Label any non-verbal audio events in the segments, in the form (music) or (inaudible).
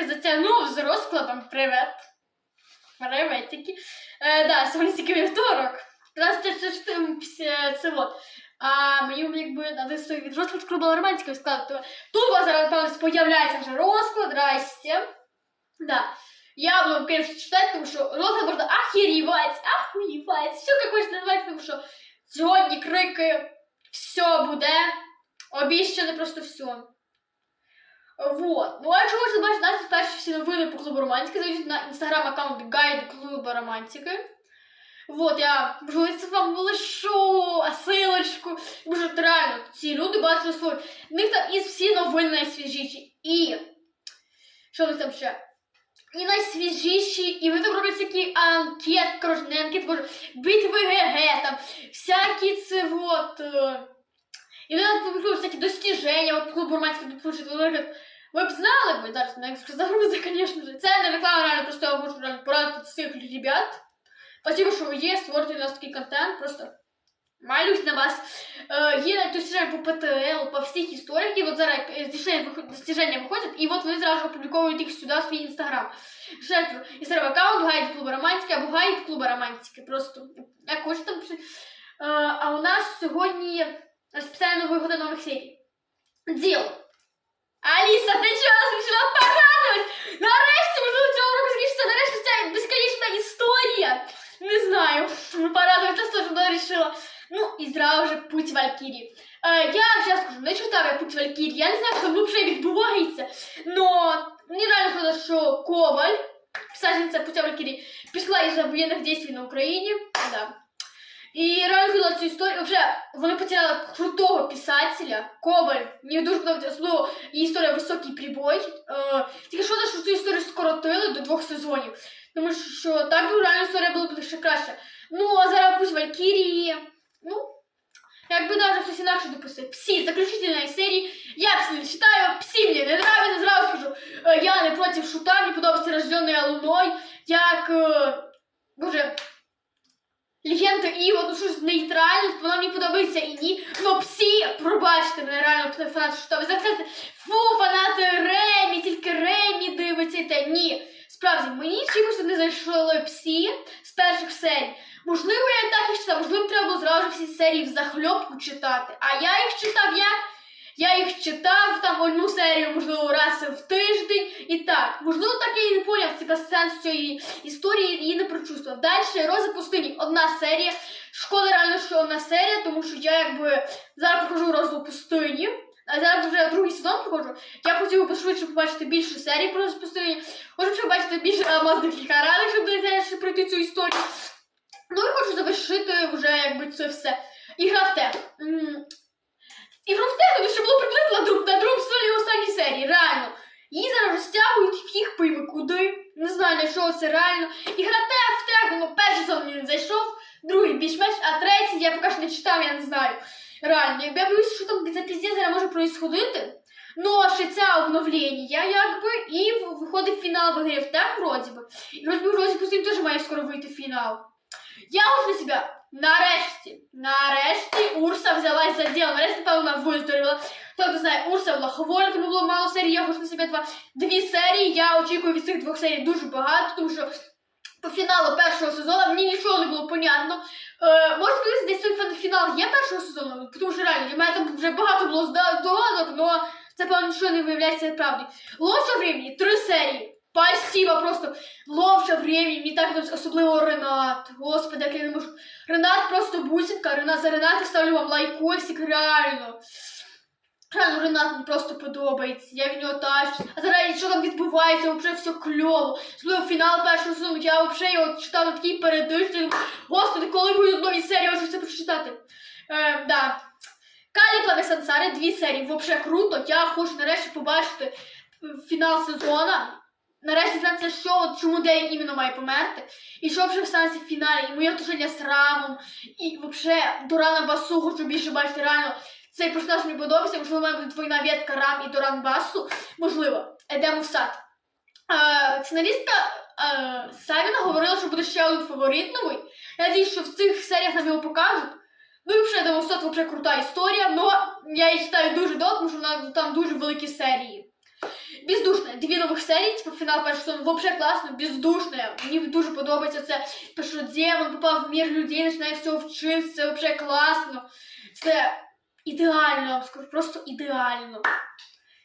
трохи затягнув з розкладом. Привет. Приветики. Е, да, сьогодні тільки вівторок. це от. А мені якби надо від розклад клубу романтика складати. Тут у вас зараз появляється вже розклад, здрасте. Да. Я буду, конечно, читать, тому що розклад можна охерівати, охуєвати, все як хочете називати, тому що сьогодні крики, все буде, обіщане просто все. Вот. Ну, а якщо хочете бачити наші перші всі новини по клубу романтики, зайдіть на інстаграм-аккаунт Гайд клуба романтики. Вот, я це вам лишу силочку. Тому що реально ці люди бачили свою. В них там і всі новини найсвіжіші. І. Що в них там ще? І найсвіжіші, і вони там роблять всякі анкет, коротше, не анкет, боже, битви ГГ, там, всякі це вот. І вони там публікують всякі достіження, от клуб вони говорять, ви б знали би, зараз мене загрузи, звісно ж. Це не реклама, реально, просто я можу реально порадити цих ребят. Спасибо, що ви є, створюєте у нас такий контент, просто малюсь на вас. Е, є достіження по ПТЛ, по всіх історіях, і от зараз достіження виход- достіження виходять, і от вони зразу опубліковують їх сюди в свій інстаграм. Шеф, інстаграм аккаунт Гайд клуба романтики або Гайд клуба романтики. Просто як хочете. Е, а у нас сьогодні спеціально новий годин нових серій. Діло. Аліса, ти чого почала порадувати? Нарешті, можливо, цього року закінчиться, нарешті ця безконечна історія. Не знаю, (laughs) порадувати нас теж вирішила. Ну, і зразу же путь Валькірії. Е, я зараз скажу, не читав я путь Валькірії, я не знаю, що там взагалі відбувається, но мені реально сказали, що Коваль, писательниця путя Валькірії, пішла із воєнних дій на Україні, да. І реально сказала цю історію, вже вони потеряли крутого писателя, Коваль, мені дуже подобається, особливо її історія «Високий прибой». Е, тільки шкода, що цю історію скоротили до двох сезонів. Тому що так би реально історія була б ще краще. Ну, а зараз пусть Валькірії. Ну, якби навіть хтось інакше допустив. Псі, заключительної серії. Я псі не читаю, псі мені не нравится, зразу скажу. Е, я не проти шута, мені подобається рожденная луною, як. Е, боже. Легенда Іва, ну щось нейтральне, вона мені подобається і ні. Ну псі, пробачте мене реально фанат шута. Ви знаєте, фу, фанати Ремі, тільки Ремі дивиться і те. Ні. Справді, мені чимось не зайшли псі з перших серій. Можливо, я так їх читав, можливо, треба було зразу всі серії в захльопку читати. А я їх читав як? Я їх читав там одну серію, можливо, раз в тиждень і так. Можливо, так я і не поняв типа, сенс цієї історії її не прочувствував. Далі Роза пустині одна серія. Шкода реально, що одна серія, тому що я якби зараз проходжу розу пустині. А зараз вже другий сезон проходжу. Я хотів би пошвидше побачити більше серій про Розу пустині. Хочу побачити більше алмазних лікарів, щоб далі пройти цю історію. Ну і хочу завершити вже якби це все. Ігра в в те, що було приблизно на, друг, на другому сезоні останній серії, реально. Її зараз розтягують, їх пойми куди. Не знаю, для чого це реально. Ігра те в те, ну перший сезон мені зайшов, другий більш-менш, а третій я поки що не читав, я не знаю. Реально, я боюсь, що там за піздець зараз може происходити. Ну, а ще це обновлення, якби, і виходить фінал в ігрі в те, вроді би. І вроді би, вроді би, теж має скоро вийти фінал. Я уже для себя нарешті, нарешті Урса взялась за діло. Нарешті, напевно, вона виздоріла. Хто не знає, Урса була хворя, тому було мало серій, я хочу на себе два, дві серії. Я очікую від цих двох серій дуже багато, тому що по фіналу першого сезону мені нічого не було понятно. Е, може, колись десь той фінал є першого сезону, тому що реально, для мене там вже багато було зда- догадок, але це, певно, нічого не виявляється правді. Ловча времени, три серії. Спасибо, просто ловча времени, мені так особливо Ренат. Господи, як я не можу. Ренат просто бусинка, Ренат за Рената ставлю вам лайкосик, реально. Реально, Ренат мені просто подобається, я в нього тащу. А зараз що там відбувається, взагалі все кльово. Особливо фінал першого сезону, я взагалі його читав на такій передишці. Господи, коли будуть нові серії, я хочу це прочитати. Е, да. Калі Плаве Сансари, дві серії, взагалі круто. Я хочу нарешті побачити фінал сезона. Нарешті знати, що от чому де іменно має померти, і що вже станеться в фіналі, і моє отношення з Рамом, і взагалі Дорана Басу хочу більше бачити реально. Цей персонаж мені подобається, можливо, має бути двойна ветка Рам і Доран Басу. Можливо, йдемо в сад. Е, сценаристка е, Савіна говорила, що буде ще один фаворит новий. Я надіюсь, що в цих серіях нам його покажуть. Ну і взагалі, Демо Сад взагалі крута історія, але я її читаю дуже довго, тому що вона- там дуже великі серії. Бездушне. Дві нових серії, типу фінал першого сезону, взагалі класно, бездушне. Мені дуже подобається це. Те, що демон попав в мір людей, починає все вчитися, це взагалі класно. Це ідеально, я скажу, просто ідеально.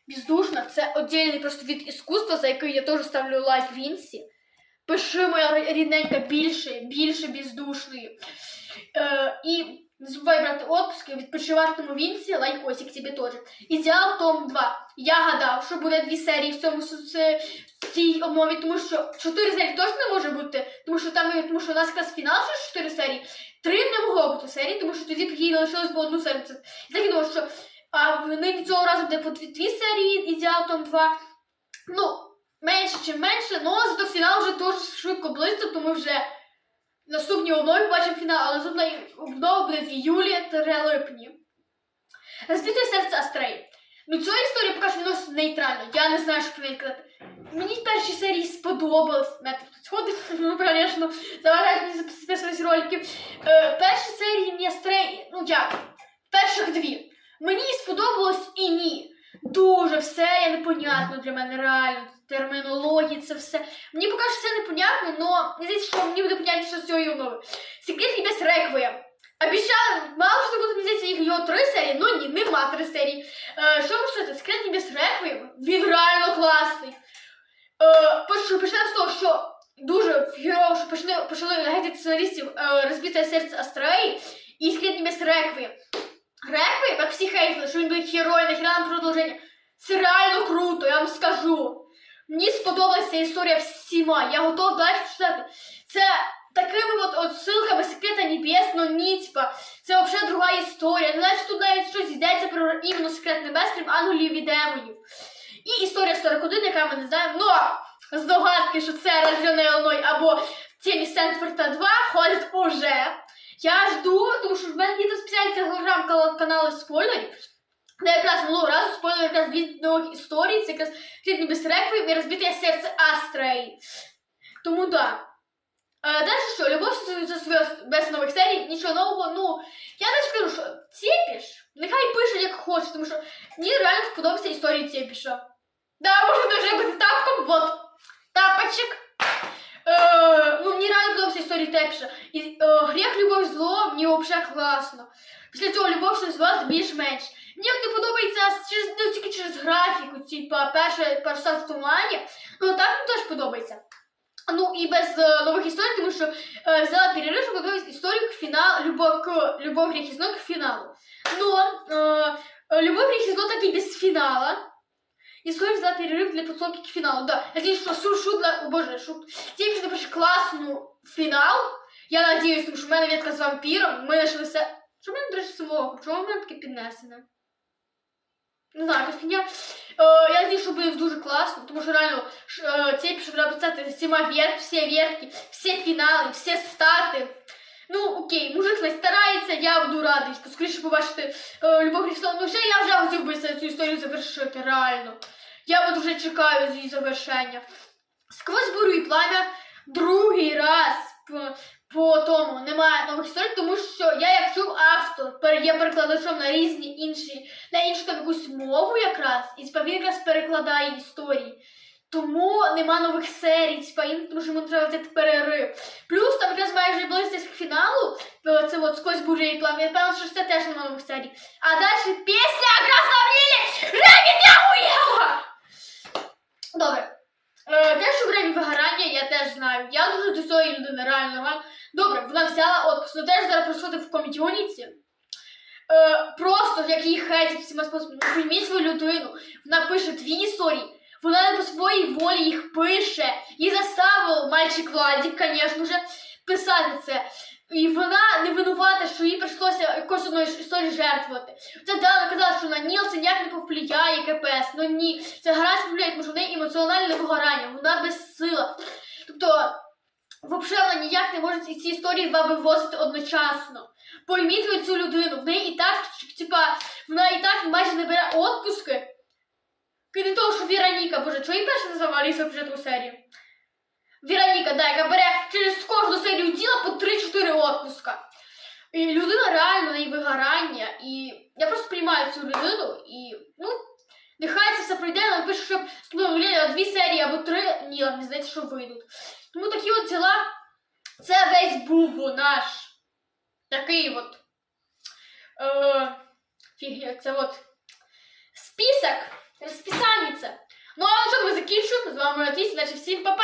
Бездушно, це віддільний просто від іскусства, за який я теж ставлю лайк Вінсі. Пиши моя рідненька більше, більше бездушної. Е, і не забувай брати отпуски, відпочивати тому Вінсі, лайкосик тобі теж. Ідеал Том 2. Я гадав, що буде дві серії в цьому в цій обнові, тому що чотири серії точно не може бути, тому що там тому що у нас якраз фінал що чотири серії. Три не могло бути серії, тому що тоді б їй лишилось по одну серію. Я так і думаю, що а вони цього разу буде по дві, дві серії, ідеал Том 2. Ну, менше чи менше, але зато фінал вже дуже швидко близько, тому вже наступні обнови бачимо фінал, а наступна обнова буде в іюлі та липні. Розбите серце Астрей. Ну, цю історію поки що відносно нейтрально. Я не знаю, що про неї казати. Мені перші серії сподобались. Метр тут сходить, (laughs) ну, звісно, заважають мені записувати ролики. Е, перші серії мені Астрей, ну як, перших дві. Мені сподобалось і ні. Дуже все є непонятно для мене, реально. Термінології, це все. Мені поки що це непонятно, але мені здається, що мені буде понятніше з цієї умови. Секрет без реквієм. Обіцяли, мало що буде, здається, їх його три серії, ну ні, нема три серії. Е, що ви сказати, секрет без реквієм, він реально класний. Е, почнемо з того, що дуже фігово, що почали, почали геть сценаристів е, розбите серце Астреї і секрет без реквієм. Реквієм, як всі хейтили, що він буде герой, нахіра нам продовження. Це реально круто, я вам скажу. Мені сподобалася історія всіма. Я готова далі читати. Це такими от, от ссылками секрета небес, но ні, типа, це взагалі друга історія. Не знаю, тут навіть щось йдеться про іменно секрет небес, крім ангелів і демонів. І історія 41, яка ми не знаємо, но здогадки, що це Розділ Іллиной або Тімі Сентфорта 2 ходять уже. Я жду, тому що в мене є тут спеціальні телеграм-канали спойлерів. Де якраз минулого разу спойлер якраз дві нових історії, це якраз Хідні без реквієм і розбите серце Астрей. Тому. Да. Е, далі що, любов стосується своє без нових серій, нічого нового. Ну, я не скажу, що Цепіш, нехай пише як хоче, тому що мені реально сподобався історії Цепіша. Да, може дуже бути тапком, вот, тапочек. Е, ну, мені реально подобається історія Тепіша. І е, гріх, любов, зло, мені взагалі класно. Після цього любов все звелась більш-менш. Мені не подобається через, ну, тільки через графіку, типа перше перша в тумані. Ну так мені теж подобається. Ну і без е, нових історій, тому що е, взяла перерив, щоб подивитися історію к фінал, любов к любов гріх і зло к фіналу. Ну, е, е, любов гріх і зло так і без фінала. Історія взяла перерив для підготовки к фіналу. Да. Я надіюсь, що шу, шу для... О боже, шу... Тільки що напише класну фінал. Я надіюсь, тому що в мене ветка з вампіром, ми знайшли все. Що в мене, до речі, село? Чому в мене таке піднесене? Не знаю, якась фігня. Е, я надію, що буде дуже класно, тому що реально ш- е, ці пишу треба писати всіма вверх, всі вверхи, всі фінали, всі стати. Ну, окей, мужик не старається, я буду радий, скоріше побачити е, Любов Христова. Ну, ще я вже хотів би цю історію завершити, реально. Я от вже чекаю з її завершення. Сквозь бурю і плам'я другий раз по, по тому немає нових історій, тому що я як чув автор є перекладачом на різні інші, на іншу там якусь мову якраз, і він якраз перекладає історії. Тому нема нових серій, типа, їм, тому що йому треба взяти перерив. Плюс там якраз майже к фіналу, е, це от сквозь бурю і плам'я, я певно, що це теж нема нових серій. А далі пісня Нілі! Ребят, я уїхала! Добре. Е, те, що время вигорання, я теж знаю. Я дуже до цієї людини реально нормально. Добре, вона взяла отпуск, але теж зараз происходить в ком'юніті. Е, просто як її хейтять всіма способами. Ну, Візьміть свою людину, вона пише дві історії. Вона не по своїй волі їх пише. Її заставив мальчик Владик, звісно ж, писати це. І вона не винувата, що їй прийшлося якось одної історії жертвувати. Це Дана казала, що на Ніл це ніяк не повпливає КПС. Ну ні, це гаразд впливає, тому що в неї емоціональне вигорання, вона безсила. Тобто, взагалі вона ніяк не може ці історії два вивозити одночасно. Пойміть цю людину, в неї і так, типа, вона і так майже не бере отпуски. Крім того, що Віроніка, боже, чого і перша називала свою в початку серії? Віроніка, да, яка бере через кожну серію діла по 3-4 отпуска. І людина реально на її вигорання. І я просто приймаю цю людину і, ну, нехай це все пройде, але пишу, щоб ну, виглядало дві серії або три, ні, не знаєте, що вийдуть. Тому такі от діла, це весь був наш такий от. Е, фігня, це от список розписаніться. Ну а на цьому закінчуємо. З вами Матіс, значить всім па-па!